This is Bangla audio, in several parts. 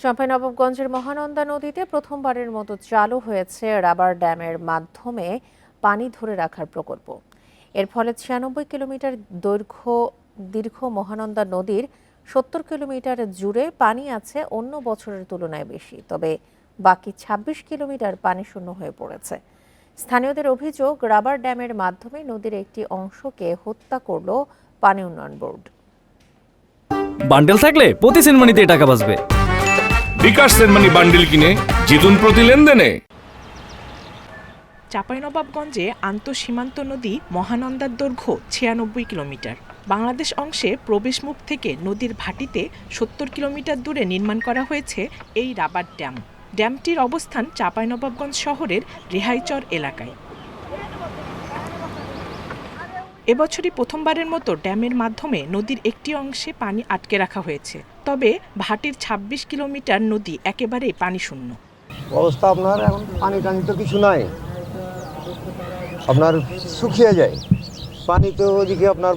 চাঁপাইনবাবগঞ্জের মহানন্দা নদীতে প্রথমবারের মতো চালু হয়েছে রাবার ড্যামের মাধ্যমে পানি ধরে রাখার প্রকল্প। এর ফলে ছিয়ানব্বই কিলোমিটার দৈর্ঘ্য, দীর্ঘ মহানন্দা নদীর সত্তর কিলোমিটার জুড়ে পানি আছে অন্য বছরের তুলনায় বেশি, তবে বাকি ছাব্বিশ কিলোমিটার পানি শূন্য হয়ে পড়েছে। স্থানীয়দের অভিযোগ, রাবার ড্যামের মাধ্যমে নদীর একটি অংশকে হত্যা করল পানি উন্নয়ন বোর্ড। বান্ডেল থাকলে প্রতি সেনমানিতে টাকা বাঁচবে। বিকাশ সেনমানি বান্ডিল কিনে জিতুন প্রতি লেনদেনে। চাঁপাইনবাবগঞ্জে আন্তঃসীমান্ত নদী মহানন্দার দৈর্ঘ্য ছিয়ানব্বই কিলোমিটার। বাংলাদেশ অংশে প্রবেশমুখ থেকে নদীর ভাটিতে সত্তর কিলোমিটার দূরে নির্মাণ করা হয়েছে এই রাবার ড্যাম। ড্যামটির অবস্থান চাঁপাইনবাবগঞ্জ শহরের রেহাইচর এলাকায়। এবছরই প্রথমবারের মতো ড্যামের মাধ্যমে নদীর একটি অংশে পানি আটকে রাখা হয়েছে। তবে ভাটির ২৬ কিলোমিটার নদী একেবারেই পানি শূন্য অবস্থা আপনার এখন পানি টানি তো কিছু নাই। আপনার শুকিয়ে যায়। পানি তো ওদিকে আপনার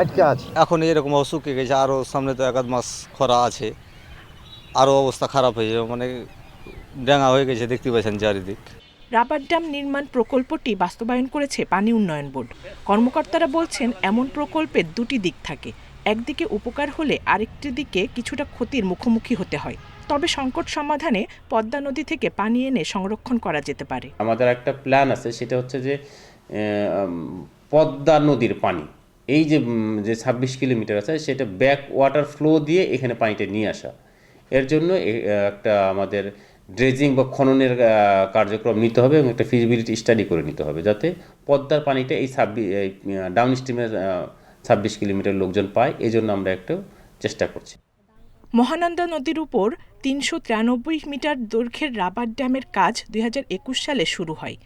আটকে আছে। এখন এরকম শুকিয়ে গেছে আরও সামনে তো এক আধ মাস খরা আছে। আরও অবস্থা খারাপ হয়ে যাবে মানে ড্যাঙা হয়ে গেছে দেখতে পাচ্ছেন চারিদিক। রাবার ড্যাম নির্মাণ প্রকল্পটি বাস্তবায়ন করেছে পানি উন্নয়ন বোর্ড। কর্মকর্তারা বলছেন, এমন প্রকল্পের দুটি দিক থাকে। একদিকে উপকার হলে আরেকটি দিকে কিছুটা ক্ষতির মুখোমুখি হতে হয়। তবে সংকট সমাধানে পদ্মা নদী থেকে পানি এনে সংরক্ষণ করা যেতে পারে। আমাদের একটা প্ল্যান আছে, সেটা হচ্ছে যে পদ্মা নদীর পানি। এই যে যে ছাব্বিশ কিলোমিটার আছে, সেটা ব্যাক ওয়াটার ফ্লো দিয়ে এখানে পানিটা নিয়ে আসা। এর জন্য একটা আমাদের ড্রেজিং বা খননের কার্যক্রম নিতে হবে এবং একটা ফিজিবিলিটি স্টাডি করে নিতে হবে যাতে পদ্মার পানিটা এই ছাব্বিশ ডাউন স্ট্রিমের ছাব্বিশ কিলোমিটার লোকজন পায়। এই জন্য আমরা একটু চেষ্টা করছি। মহানন্দা নদীর উপর তিনশো তিরানব্বই মিটার দৈর্ঘ্যের রাবার ড্যামের কাজ দুই হাজার একুশ সালে শুরু হয়।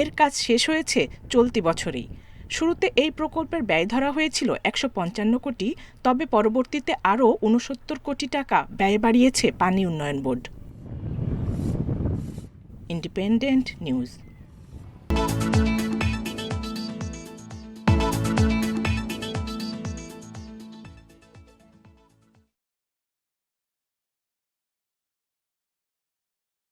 এর কাজ শেষ হয়েছে চলতি বছরেই। শুরুতে এই প্রকল্পের ব্যয় ধরা হয়েছিল একশো পঞ্চান্ন কোটি, তবে পরবর্তীতে আরও উনসত্তর কোটি টাকা ব্যয় বাড়িয়েছে পানি উন্নয়ন বোর্ড। Independent news